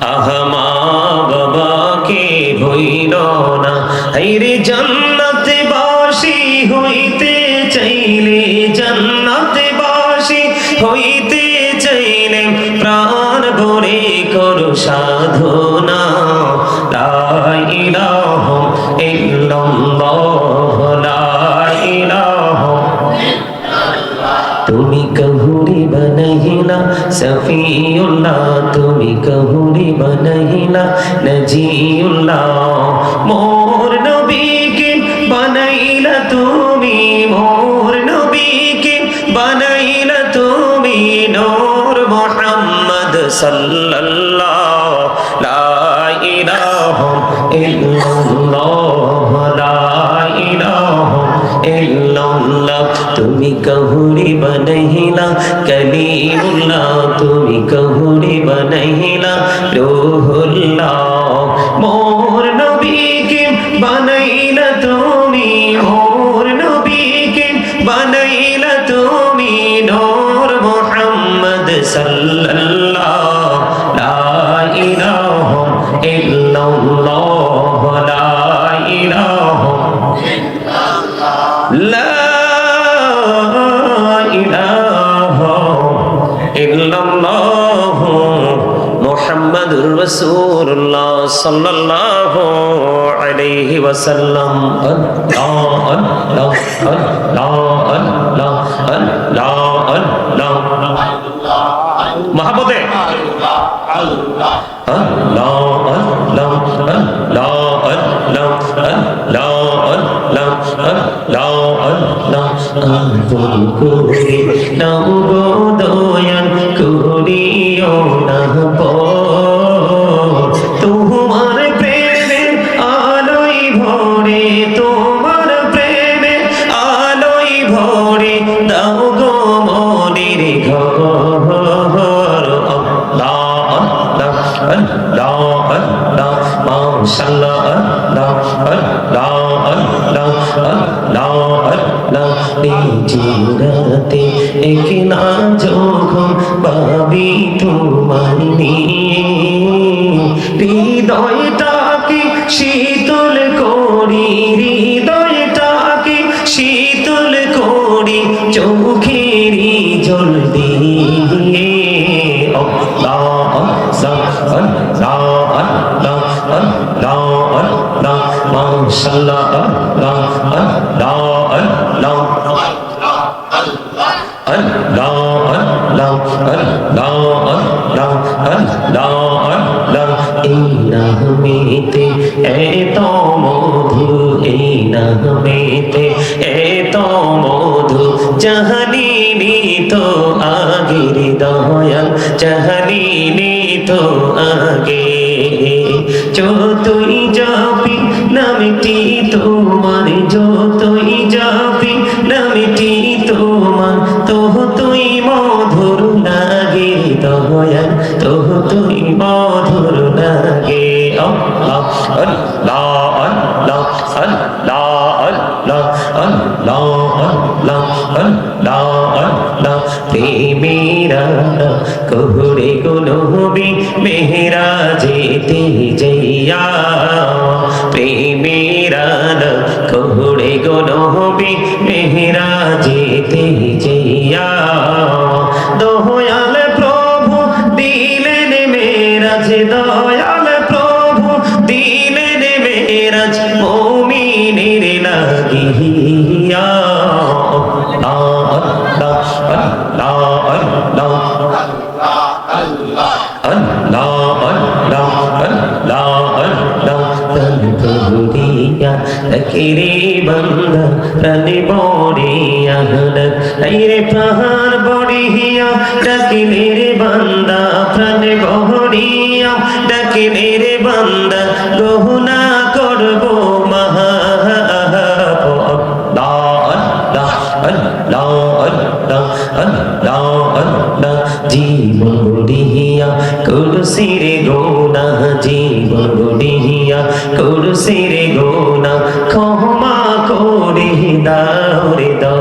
আহমা বাবাকে ভইল না? হাইরে হইতে হইতে প্রাণ ভরে করো সাধনা। লা ইলাহা ইল্লাল্লাহ। बनहिला सफीउल्ला তুমি कहूरी बनहिला नजीउल्ला मोर नबी के बनैला তুমি मोर नबी के बनैला তুমি नूर मोहम्मद सल्लल्लाहु ला इलाहा इल्लल्लाह তুমি কহুরি বনহিলা কলিমুল্লাহ তুমি কহুরি বনহিলা রসুল্লাহ সাল্লাহ আলাইহি ওয়াসাল্লাম আল্লাহ আল্লাহ আল্লাহ আল্লাহ আল্লাহ আল্লাহ মহাপতে আল্লাহ আল্লাহ আল্লাহ আল্লাহ আল্লাহ আল্লাহ করে নাও দয়ান করিও না নামেতে এত মধু এই নামেতে এত মধু জাহানিনি তো আগের দয়াল জাহানিনি তো আগে যতই যাবি নামটি তোমার যতই গুনবি মেহরা যেতে জইয়া দয়াল প্রভু দিলেন মেরাজ দয়াল প্রভু দিলেন মেরাজ মমিনের লাগিয়া আল্লাহ আল্লাহ আল্লাহ আল্লাহ আল্লাহ আল্লাহ আল্লাহ তন প্রভুরিয়া তকিরে বন্দা তনি বড়িয়া রে প্রাণ বড়িয়া, ডাকিলে রে বান্দা, প্রাণ বড়িয়া ডাকিলে রে বান্দা, গহনা করব মহা। আল্লাহ আল্লাহ আল্লাহ আল্লাহ। জীবন গড়িয়া কুরসির গোনা জীবন গড়িয়া কুরসির গোনা ক্ষমা করে দাও রে দয়াল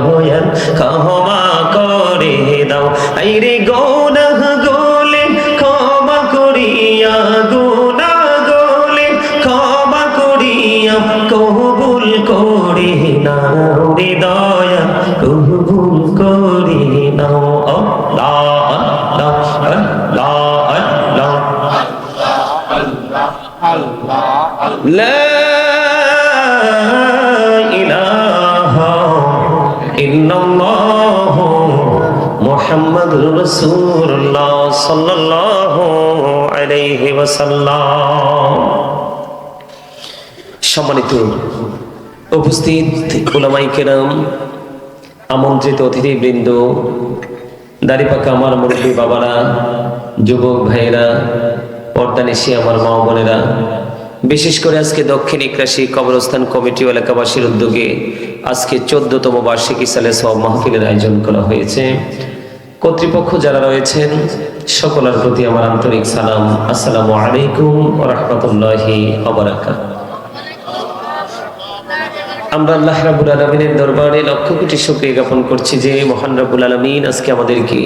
সম্মানিত উপস্থিত ওলামাই কেরাম, আমন্ত্রিত অতিথিবৃন্দ, দাড়িপাকা আমার মুরব্বী বাবারা, যুবক ভাইয়েরা পর্দানিশি আমার মা বোনেরা, বিশেষ করে আজকে দক্ষিণ ইকরাশি কবরস্থান কমিটি ও এলাকাবাসীর উদ্যোগে আজকে চোদ্দতম বার্ষিকী সালে সব মাহফিলের আয়োজন করা হয়েছে। কর্তৃপক্ষ যারা রয়েছেন, সকলের প্রতি আমার আন্তরিক সালাম। আসসালামু আলাইকুম রহমতুল্লাহি আমরা আল্লাহ রাবুল আলমিনের দরবারে লক্ষ কোটি শুক্রিয়া জ্ঞাপন করছি যে মহান রাবুল আলমিন আজকে আমাদেরকে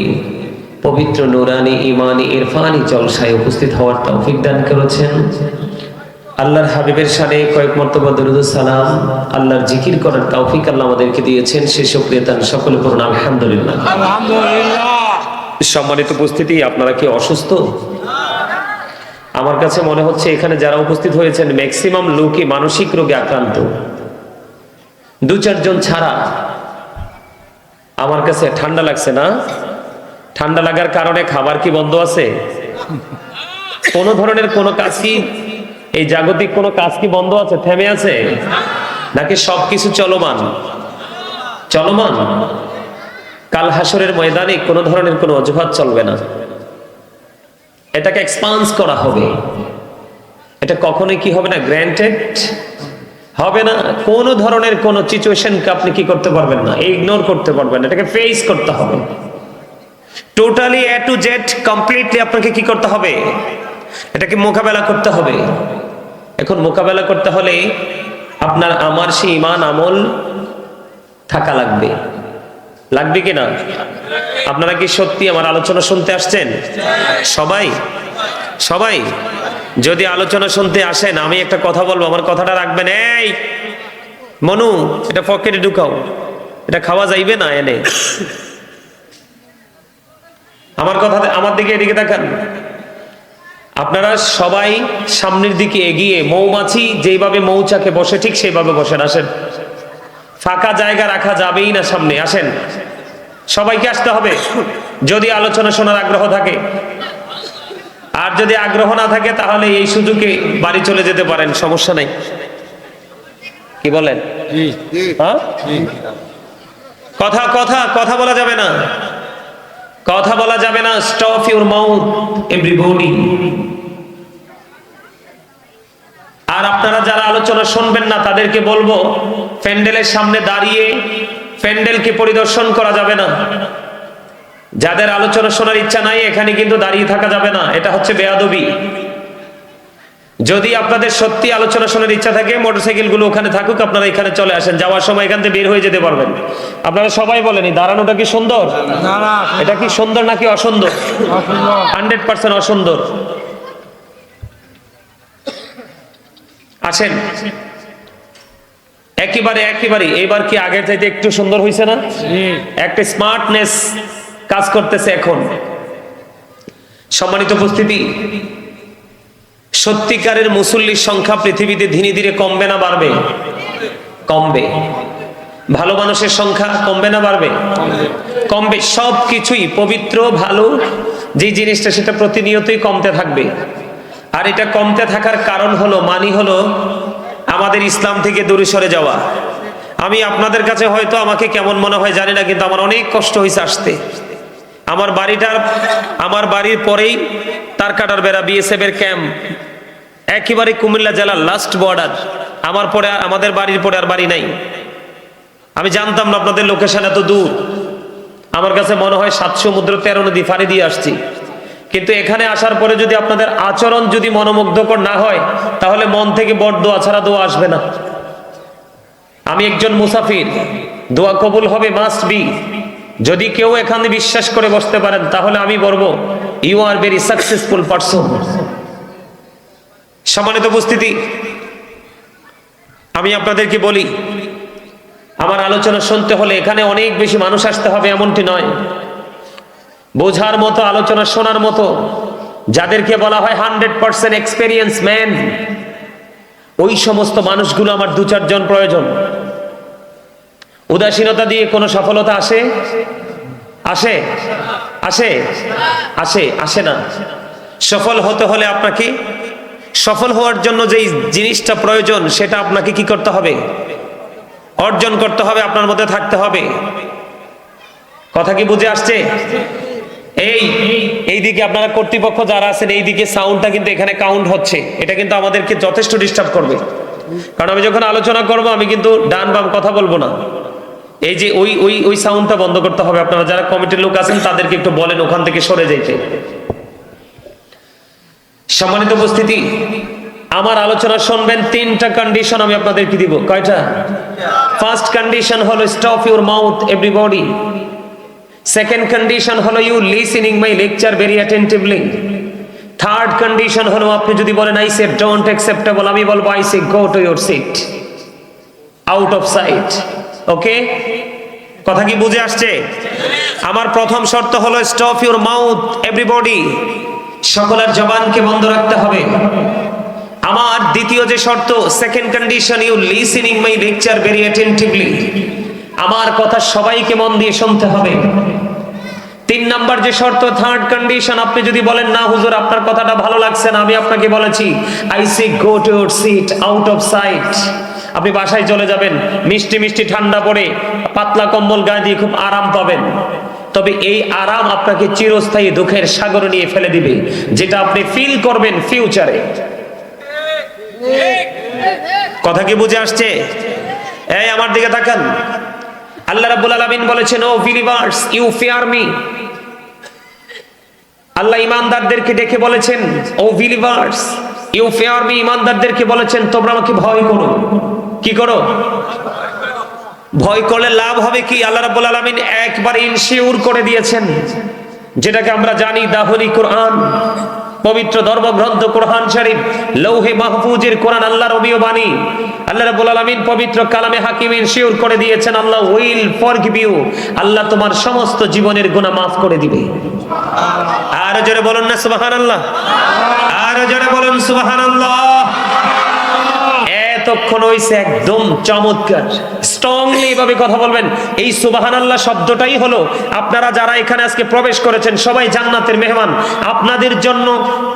পবিত্র নুরানি ইমানি ইরফানি জলসায় উপস্থিত হওয়ার তৌফিক দান করেছেন। আল্লাহর হাবিবের সানে কয়েক মর্তবা দরুদ সালাম আল্লাহর জিকির করার তৌফিক আল্লাহ আমাদেরকে দিয়েছেন। সে শুক্রিয়া তান সকলে করুন আলহামদুলিল্লাহ। সম্মানিত উপস্থিতি আপনারা কি অসুস্থ? আমার কাছে মনে হচ্ছে এখানে যারা উপস্থিত হয়েছেন ম্যাক্সিমাম লোকই মানসিক রোগে আক্রান্ত। দু চারজন ছাড়া আমার কাছে ঠান্ডা লাগছে না। ঠান্ডা লাগার কারণে খাবার কি বন্ধ আছে? কোন ধরনের কোনো কাজ কি এই জাগতিক কোনো কাজ কি বন্ধ আছে? থেমে আছে? নাকি সবকিছু চলমান? চলমান? কাল হাসরের ময়দানে কোনো ধরনের কোনো অজুহাত চলবে না। এটাকে এক্সপান্স করা হবে। এটা কখনোই কি হবে না? গ্র্যান্টেড হবে না? কোন ধরনের কোন সিচুয়েশনকে আপনি কি করতে পারবেন না? ইগনোর করতে পারবেন এটাকে ফেস করতে হবে। Totally A to Z completely আপনাকে কি করতে হবে? এটাকে মোকাবেলা করতে হবে। এখন মোকাবেলা করতে হলে আপনার আমার সেই ইমান আমল থাকা লাগবে। লাগবে কি না? আপনারা কি সত্যি আমার আলোচনা শুনতে আসছেন? সবাই? সবাই? যদি আলোচনা শুনতে আসেন, আমি একটা কথা বলব, আমার কথাটা রাখবেন। এই, মনু, এটা পকেটে ঢুকাও। এটা খাওয়া যাইবে না এনে। আমার কথা, আমার দিকে এদিকে দেখান আপনারা সবাই সামনের দিকে এগিয়ে মৌমাছি যেইভাবে মৌচাকে বসে ঠিক সেইভাবে বসেন আসেন। ফাঁকা জায়গা রাখা যাবেই না সামনে আসেন। সবাইকে আসতে হবে যদি আলোচনা শোনার আগ্রহ থাকে। আর যদি আগ্রহ না থাকে তাহলে এই সুযোগে বাড়ি চলে যেতে পারেন সমস্যা নাই। কি বলেন? হ্যাঁ? কথা কথা কথা বলা যাবে না। কথা বলা যাবে না স্টপ ইউর মাউথ এভরিবডি আর আপনারা যারা আলোচনা শুনবেন না, তাদেরকে বলব, প্যান্ডেলের সামনে দাঁড়িয়ে প্যান্ডেলকে পরিদর্শন করা যাবে না। যাদের আলোচনা শোনার ইচ্ছা নাই, এখানে কিন্তু দাঁড়িয়ে থাকা যাবে না। এটা হচ্ছে বেয়াদবি। যদি আপনাদের সত্যি আলোচনা শোনার ইচ্ছা থাকে মোটরসাইকেলগুলো ওখানে থাকুক আপনারা এখানে চলে আসেন। যাওয়ার সময় এখান থেকে বের হয়ে যেতে পারবেন। আপনারা সবাই বলেন এই দাঁড়ানোটা কি সুন্দর? এটা কি সুন্দর নাকি অসুন্দর? হান্ড্রেড পার্সেন্ট অসুন্দর। আসেন। একেবারে একেবারে এবার কি আগের চাইতে একটু সুন্দর হয়েছে না? একটা স্মার্টনেস কাজ করতেছে এখন। সম্মানিত উপস্থিতি সত্যিকারের মুসল্লির সংখ্যা পৃথিবীতে ধীরে ধীরে কমবে না বাড়বে? কমবে। ভালো মানুষের সংখ্যা কমবে না বাড়বে? কমবে। সব কিছুই পবিত্র, ভালো, যে জিনিসটা সেটা প্রতিনিয়তই কমতে থাকবে। আর এটা কমতে থাকার কারণ হলো, মানি হলো আমাদের ইসলাম থেকে দূরে সরে যাওয়া। আমি আপনাদের কাছে হয়তো আমাকে কেমন মনে হয় জানি না, কিন্তু আমার অনেক কষ্ট হয়েছে আসতে। আমার বাড়িটার, আমার বাড়ির পরেই তার কাটার বেড়া বিএসএফ এর ক্যাম্প একেবারে কুমিল্লা জেলার লাস্ট বর্ডার আমার পরে আমাদের বাড়ির পরে আর বাড়ি নাই। আমি জানতাম না আপনাদের লোকেশন এত দূর। আমার কাছে মনে হয় সাত সমুদ্র তেরো নদী ফাড়ি দিয়ে আসছি। কিন্তু এখানে আসার পরে যদি আপনাদের আচরণ যদি মনোমুগ্ধকর না হয়, তাহলে মন থেকে বড় দোয়া ছাড়া দোয়া আসবে না। আমি একজন মুসাফির। দোয়া কবুল হবে মাস্ট বি যদি কেউ এখানে বিশ্বাস করে বসতে পারেন, তাহলে আমি বলব you are very successful person সম্মানিত উপস্থিতি, আমি আপনাদেরকে বলি, আমার আলোচনা শুনতে হলে এখানে অনেক বেশি মানুষ আসতে হবে এমনটি নয়। বোঝার মতো, আলোচনা শোনার মতো, যাদেরকে বলা হয় হান্ড্রেড পার্সেন্ট এক্সপেরিয়েন্স ম্যান, ওই সমস্ত মানুষগুলো আমার দু চারজন প্রয়োজন। উদাসীনতা দিয়ে কোনো সফলতা আসে? আসে? আসে? আসে? আসে না। সফল হতে হলে আপনাকে সফল হওয়ার জন্য যেই জিনিসটা প্রয়োজন, সেটা আপনাকে কি করতে হবে? অর্জন করতে হবে, আপনার মধ্যে থাকতে হবে। কথা কি বুঝে আসছে? এই এই দিকে আপনারা কর্তৃপক্ষ যারা আছেন, এই দিকে সাউন্ডটা কিন্তু এখানে কাউন্ট হচ্ছে। এটা কিন্তু আমাদেরকে যথেষ্ট ডিস্টার্ব করবে। কারণ আমি যখন আলোচনা করব, আমি কিন্তু ডান বাম কথা বলব না। এই যে ওই ওই ওই সাউন্ডটা বন্ধ করতে হবে। আপনারা যারা কমিটির লোক আছেন, তাদেরকে একটু বলেন ওখান থেকে সরে যাইতে। সম্মানিত উপস্থিতি, আমার আলোচনা শুনবেন তিনটা কন্ডিশন আমি আপনাদেরকে দিব। কয়টা? ফার্স্ট কন্ডিশন হলো stop your mouth everybody second condition হলো you listening my lecture very attentively third condition হলো আপনি যদি বলেন আই সে ডোন্ট অ্যাকসেপ্টেবল আমি বলব I say go to your seat out of sight okay কথা কি বুঝে আসছে? আমার প্রথম শর্ত হলো স্টপ ইউর মাউথ এভরিবডি সকলের জবানকে বন্ধ রাখতে হবে। আমার দ্বিতীয় যে শর্ত second condition you listening my lecture very attentively আমার কথা সবাইকে মন দিয়ে শুনতে হবে। তিন নাম্বার যে শর্ত থার্ড কন্ডিশন আপনি যদি বলেন, না হুজুর, আপনার কথাটা ভালো লাগছে না, আমি আপনাকে বলেছি I see go to your seat out of sight আপনি বাসায় চলে যাবেন, মিষ্টি মিষ্টি ঠান্ডা পড়ে পাতলা কম্বল গায়ে দিয়ে খুব আরাম পাবেন। তবে এই আরাম আপনাকে চিরস্থায়ী দুঃখের সাগর নিয়ে ফেলে দিবে, যেটা আপনি ফিল করবেন ফিউচারে কথা কি বুঝে আসছে? এই আমার দিকে তাকান। আল্লাহ রাব্বুল আলামিন বলেছেন O believers you fear me আল্লাহ ইমানদারদেরকে ডেকে বলেছেন O believers you fear me ইমানদারদেরকে বলেছেন, তোমরা আমাকে ভয় করো। কি করো? ভয় করলে লাভ হবে কি? আল্লাহ রাব্বুল আলামিন একবার ইনশিওর করে দিয়েছেন। যেটাকে আমরা জানি দাহরি কোরআন, পবিত্র ধর্মগ্রন্থ কোরআন শরীফ, লৌহে মাহফুজের কোরআন, আল্লাহর অবিয় বাণী। আল্লাহ রাব্বুল আলামিন পবিত্র কালামে হাকিম ইনশিওর করে দিয়েছেন, আল্লাহ উইল ফরগিভ ইউ। আল্লাহ তোমার সমস্ত জীবনের গুনাহ মাফ করে দিবে। আর জোরে বলুন না, সুবহানাল্লাহ। আর জোরে বলুন, সুবহানাল্লাহ। এতক্ষণ হইছে একদম চমৎকার। স্ট্রংলি এভাবে কথা বলবেন। এই সুবাহান আল্লাহ শব্দটাই হলো আপনারা যারা এখানে আজকে প্রবেশ করেছেন সবাই জান্নাতের মেহমান। আপনাদের জন্য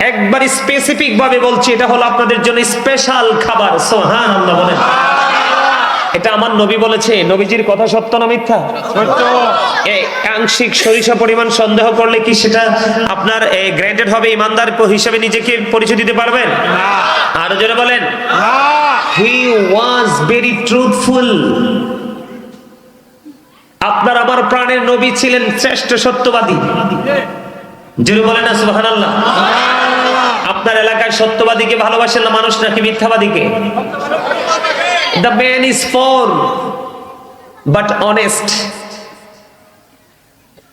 একবার স্পেসিফিক ভাবে বলছি এটা হলো আপনাদের জন্য স্পেশাল খাবার। সোহান আল্লাহ বলেন। এটা আমার নবী বলেছে নবীজির কথা সত্য না মিথ্যা? এই আংশিক সরিষা পরিমাণ সন্দেহ করলে কি সেটা আপনার গ্রেডেড হবে ইমানদার হিসেবে নিজেকে পরিচয় দিতে পারবেন? আরও জোরে বলেন। হি ওয়াজ ভেরি ট্রুথফুল আপনার আমার প্রাণের নবী ছিলেন শ্রেষ্ঠ সত্যবাদী। জোরে বলেন না, সুবহানাল্লাহ। আপনার এলাকায় সত্যবাদীকে ভালোবাসেন না মানুষ নাকি মিথ্যাবাদীকে? The man is poor but honest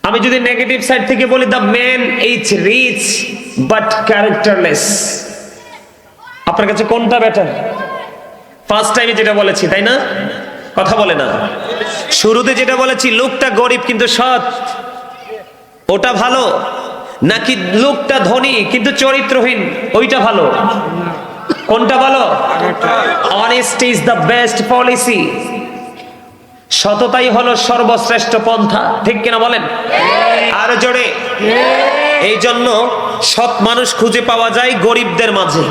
আমি যদি নেগেটিভ সাইড থেকে বলি the man is rich but characterless আপনার কাছে কোনটা বেটার ফার্স্ট টাইমে যেটা বলেছি তাই না? কথা বলে না। শুরুতে যেটা বলেছি লোকটা গরিব কিন্তু সৎ। ওটা ভালো। নাকি লোকটা ধনী কিন্তু চরিত্রহীন ওইটা ভালো। কোনটা ভালো? Honest is the best policy সততাই হলো সর্বশ্রেষ্ঠ পন্থা। ঠিক কিনা বলেন? আর জোরে। এই জন্য সৎ মানুষ খুঁজে পাওয়া যায় গরিবদের মাঝে।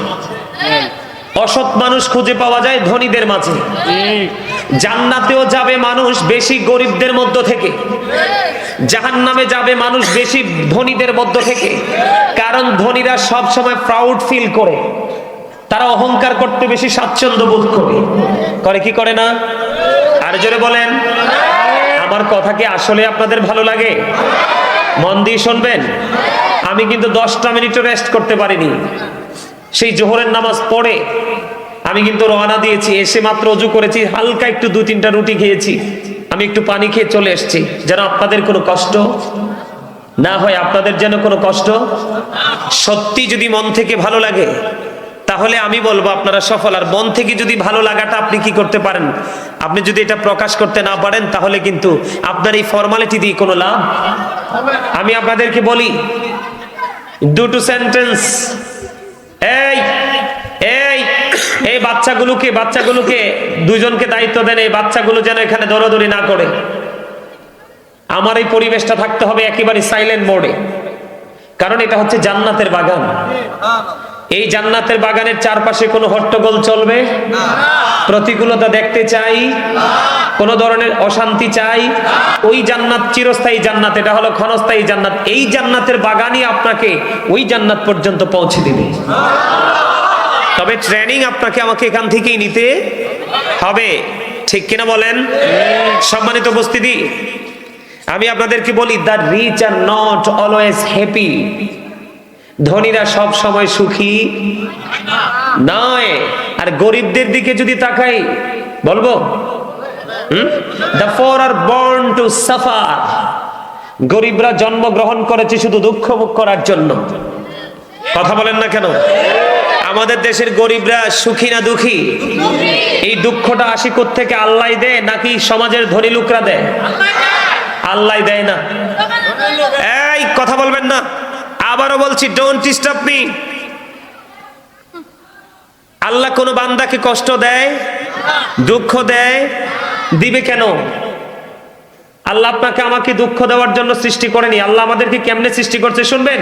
অসৎ মানুষ খুঁজে পাওয়া যায় ধনীদের মাঝে। জান্নাতেও যাবে মানুষ বেশি গরিবদের মধ্য থেকে। জাহান নামে যাবে মানুষ বেশি ধনীদের মধ্য থেকে। কারণ ধনীরা সব সময় প্রাউড ফিল করে। তারা অহংকার করতে বেশি স্বাচ্ছন্দ্য বোধ করে। করে কি করে না? আর জোরে বলেন। আমার কথা কি আসলে আপনাদের ভালো লাগে? মন দিয়ে শুনবেন? আমি কিন্তু দশটা মিনিটও রেস্ট করতে পারিনি। সেই জোহরের নামাজ পড়ে। আমি কিন্তু রওনা দিয়েছি, এসে মাত্র অজু করেছি, হালকা একটু দু তিনটা রুটি খেয়েছি। আমি একটু পানি খেয়ে চলে এসেছি। যেন আপনাদের কোনো কষ্ট না হয়, আপনাদের যেন কোনো কষ্ট সত্যি যদি মন থেকে ভালো লাগে, তাহলে আমি বলব আপনারা সফল। আর মন থেকে যদি ভালো লাগাটা আপনি কি করতে পারেন? আপনি যদি এটা প্রকাশ করতে না পারেন, তাহলে কিন্তু আপনার এই ফর্মালিটি দিয়ে কোনো লাভ? আমি আপনাদেরকে বলি, দুটো সেন্টেন্স এই এই এই বাচ্চাগুলোকে বাচ্চাগুলোকে, দুজনকে দায়িত্ব দেন এই বাচ্চাগুলো যেন এখানে দৌড়াদৌড়ি না করে। আমার এই পরিবেশটা থাকতে হবে একেবারে সাইলেন্ট মোডে কারণ এটা হচ্ছে জান্নাতের বাগান। এই জান্নাতের বাগানের চারপাশে কোনো হট্টগোল চলবে? প্রতিকূলতা দেখতে চাই। কোন ধরনের অশান্তি চাই। ওই জান্নাত চিরস্থায়ী জান্নাত এটা হলো ক্ষণস্থায়ী জান্নাত। এই জান্নাতের বাগানই আপনাকে ওই জান্নাত পর্যন্ত পৌঁছে দিবে। তবে ট্রেনিং আপনাকে আমাকে এখান থেকেই নিতে হবে। ঠিক কিনা বলেন? সম্মানিত উপস্থিতি আমি আপনাদেরকে বলি the rich are not always happy. ধনীরা সব সময় সুখী। নয়। আর গরিবদের দিকে যদি তাকাই, বলব? দ্য ফোর আর টু গরিবরা জন্মগ্রহণ করেছে শুধু দুঃখ মুখ করার জন্য। কথা বলেন না কেন? আমাদের দেশের গরিবরা সুখী না দুঃখী? এই দুঃখটা আসি থেকে আল্লাহ দেয় নাকি সমাজের ধনী লোকরা দেয়? আল্লাহ দেয় না। এই, কথা বলবেন না। আবারও বলছি ডোন্ট ডিস্টার্ব মি আল্লাহ কোনো বান্দাকে কষ্ট দেয়, দুঃখ দেয়, দিবে কেন? আল্লাহ আপনাকে আমাকে দুঃখ দেওয়ার জন্য সৃষ্টি করেনি। আল্লাহ আমাদেরকে কেমনে সৃষ্টি করছে শুনবেন?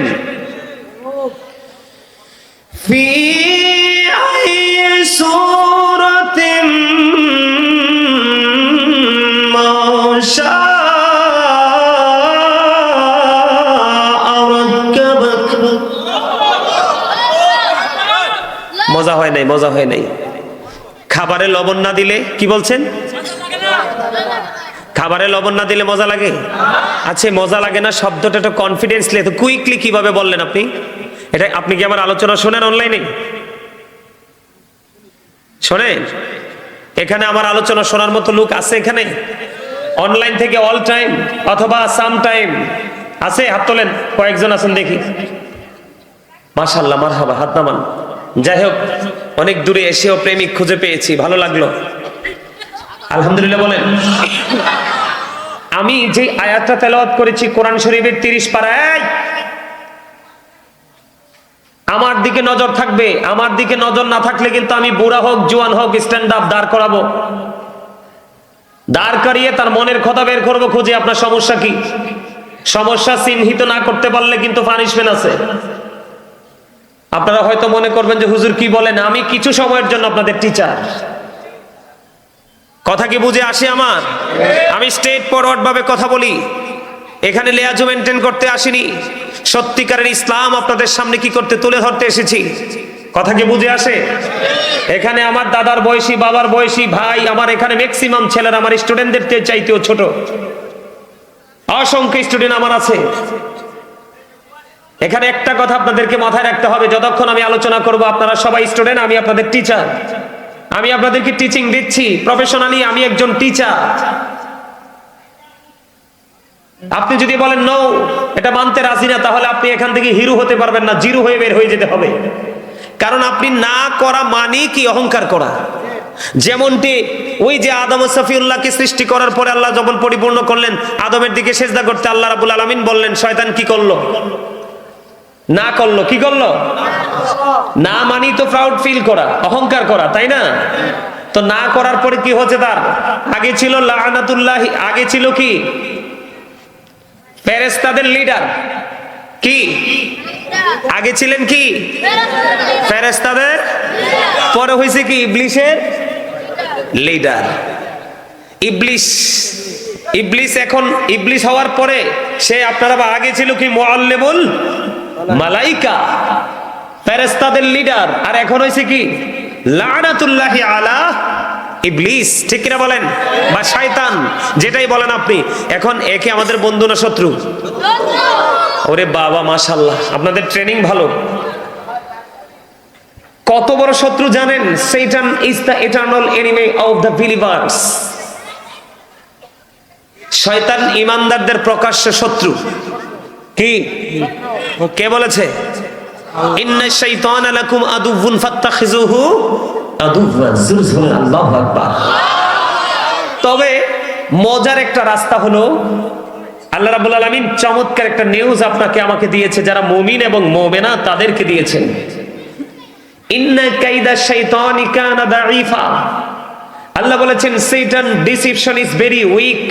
ফি আইয়েসো নাই, মজা হয় নাই। খাবারে লবণ না দিলে কি বলছেন? খাবারে লবণ না দিলে মজা লাগে? আচ্ছা মজা লাগে না শব্দটা একটু কনফিডেন্সলি তো কুইকলি কীভাবে বললেন আপনি? এটা আপনি কি আমার আলোচনা শোনেন অনলাইনে শোনেন? এখানে আমার আলোচনা শোনার মতো লোক আছে এখানে? অনলাইন থেকে অল টাইম অথবা সাম টাইম আছে? হাত তোলেন, কয়েকজন আছেন দেখি। মাশাল্লাহ মার হাবা হাত নামান। যাই হোক অনেক দূরে এসেও প্রেমিক খুঁজে পেয়েছি, ভালো লাগল। আলহামদুলিল্লাহ বলেন। আমি যে আয়াতটা তেলাওয়াত করেছি, কোরআন শরীফের তিরিশ পাড়ায়, আমার দিকে নজর থাকবে, আমার দিকে নজর না থাকলে কিন্তু আমি বুড়া হোক, জোয়ান হোক স্ট্যান্ড আপ দাঁড় করাবো। দাঁড় করিয়ে তার মনের কথা বের করব, খুঁজে আপনার সমস্যা কি? সমস্যা চিহ্নিত না করতে পারলে কিন্তু পানিশমেন্ট আছে। আপনারা হয়তো মনে করবেন যে হুজুর কি বলেন? আমি কিছু সময়ের জন্য আপনাদের টিচার কথা কি বুঝে আসে আমার? আমি স্টেট ফরওয়ার্ড ভাবে কথা বলি। এখানে লেয়াজু মেনটেন করতে আসিনি। সত্যিকারের ইসলাম আপনাদের সামনে কি করতে, তুলে ধরতে এসেছি। কথা কি বুঝে আসে? এখানে আমার দাদার বয়সী, বাবার বয়সী ভাই, আমার এখানে ম্যাক্সিমাম ছেলেরা, আমার স্টুডেন্টদের চাইতেও ছোট। অসংখ্য স্টুডেন্ট আমার আছে। এখানে একটা কথা আপনাদেরকে মাথায় রাখতে হবে। যতক্ষণ আমি আলোচনা করব, আপনারা সবাই স্টুডেন্ট আমি আপনাদের টিচার আমি আপনাদেরকে টিচিং দিচ্ছি। প্রফেশনালি আমি একজন টিচার আপনি যদি বলেন নো এটা মানতে রাজি না, তাহলে আপনি এখান থেকে হিরো হতে পারবেন না, জিরো হয়ে বের হয়ে যেতে হবে। কারণ আপনি না করা মানে কি অহংকার করা? যেমনটি ওই যে আদম সফিউল্লাহকে সৃষ্টি করার পরে আল্লাহ যখন পরিপূর্ণ করলেন, আদমের দিকে সেজদা করতে আল্লাহ রাবুল আলমিন বললেন, শয়তান কি করল? না করল, কি করল? না মানি তো প্রাউড ফিল করা, অহংকার করা, তাই না? তো না করার পরে কি হচ্ছে তার? আগে ছিল লানাতুল্লাহ, আগে ছিল কি? ফেরেস্তাদের লিডার কি? আগে ছিলেন কি? ফেরেস্তাদের পরে হয়েছে কি? ইবলিশের? লিডার ইবলিশ ইবলিশ এখন, ইবলিশ হওয়ার পরে সে আপনারা আগে ছিল কি? মোয়াল্লেমুল মালাইকা ফেরেস্তাদের লিডার, আর এখন হয়েছে কি? লানাতুল্লাহি আলা ইবলিস, ঠিক কিনা বলেন? বা শয়তান যেটাই বলেন আপনি। এখন একে আমাদের বন্ধু না শত্রু? ওরে বাবা আপনাদের ট্রেনিং ভালো। কত বড় শত্রু জানেন? Satan is the eternal enemy of the believers শয়তান ইমানদারদের প্রকাশ্য শত্রু। কি? কে বলেছে? তবে মজার একটা রাস্তা হলো, আল্লাহ রাবুল আলমিন চমৎকার একটা নিউজ আপনাকে আমাকে দিয়েছে, যারা মুমিন এবং মোমেনা তাদেরকে দিয়েছেন। আল্লাহ বলেছেন Satan deception is very weak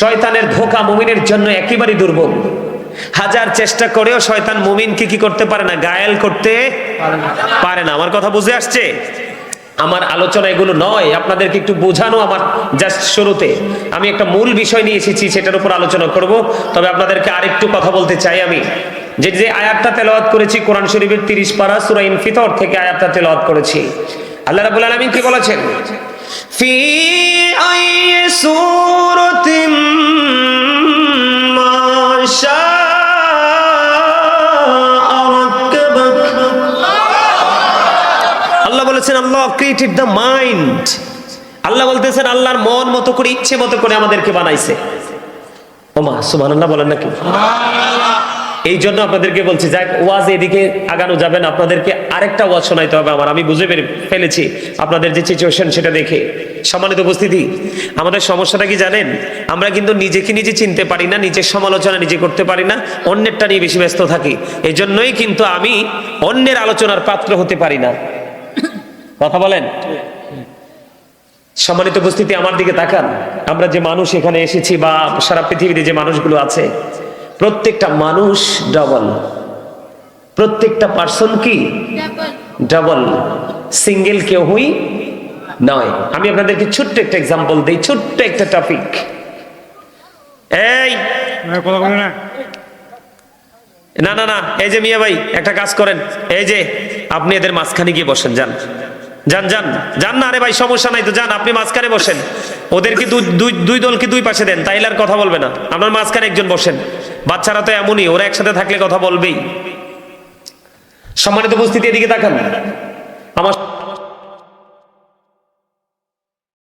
শয়তানের ধোকা মুমিনের জন্য একেবারেই দুর্বল। হাজার চেষ্টা করেও শয়তান মুমিনকে কি করতে পারে না গায়েল করতে পারে না। আমার কথা বুঝে আসছে? আমার আলোচনা এগুলো নয়। আপনাদেরকে একটু বোঝানো আমার জাস্ট শুরুতে। আমি একটা মূল বিষয় নিয়ে এসেছি সেটার উপর আলোচনা করব। তবে আপনাদেরকে আরেকটু কথা বলতে চাই আমি। যে যে আয়াতটা তেলাওয়াত করেছি কোরআন শরীফের তিরিশ পারা সুরা ইনফিতর থেকে আয়াতটা তেলাওয়াত করেছি। আল্লাহ রাবুল আলমিন কি বলেছেন? ফি আই সূরাতিন মা বলেছেন আল্লাহ ক্রিয়েটেড দ্য মাইন্ড আল্লাহ বলতেছেন আল্লাহর মন মতো করে ইচ্ছে মতো করে আমাদেরকে বানাইছে। ওমা সুবহানাল্লাহ বলেন নাকি? এই জন্য আপনাদেরকে বলছি যাক ওয়াজ এদিকে আগানো যাবেন আপনাদেরকে আরেকটা ওয়াজ শোনাইতে হবে আমার। আমি বুঝে ফেলেছি আপনাদের যে সিচুয়েশন সেটা দেখে। সম্মানিত উপস্থিতি আমাদের সমস্যাটা কি জানেন? আমরা কিন্তু নিজেকে নিজে চিনতে পারি না নিজের সমালোচনা নিজে করতে পারি না অন্যেরটা নিয়ে বেশি ব্যস্ত থাকি। এই জন্যই কিন্তু আমি অন্যের আলোচনার পাত্র হতে পারি না। কথা বলেন। সম্মানিত উপস্থিতি আমার দিকে তাকান। আমরা যে মানুষ এখানে এসেছি বা সারা পৃথিবীতে যে মানুষগুলো আছে প্রত্যেকটা মানুষ ডবল প্রত্যেকটা পার্সন কি? ডাবল সিঙ্গেল কেউ হই নয়। আমি আপনাদেরকে ছোট্ট একটা এক্সাম্পল দিই ছোট্ট একটা টপিক এই! না। না না না এই যে মিয়া ভাই একটা কাজ করেন। এই যে আপনি এদের মাঝখানে গিয়ে বসেন যান। যান যান যান না, আরে ভাই, সমস্যা নাই তো, যান, আপনি মাঝখানে বসেন। ওদেরকে দুই- দুই দলকে দুই পাশে দেন, তাইলে আর কথা বলবে না। আপনার মাঝখানে একজন বসেন। বাচ্চারা তো এমনই, ওরা একসাথে থাকলে কথা বলবেই। সম্মানিত উপস্থিতি, এদিকে তাকান।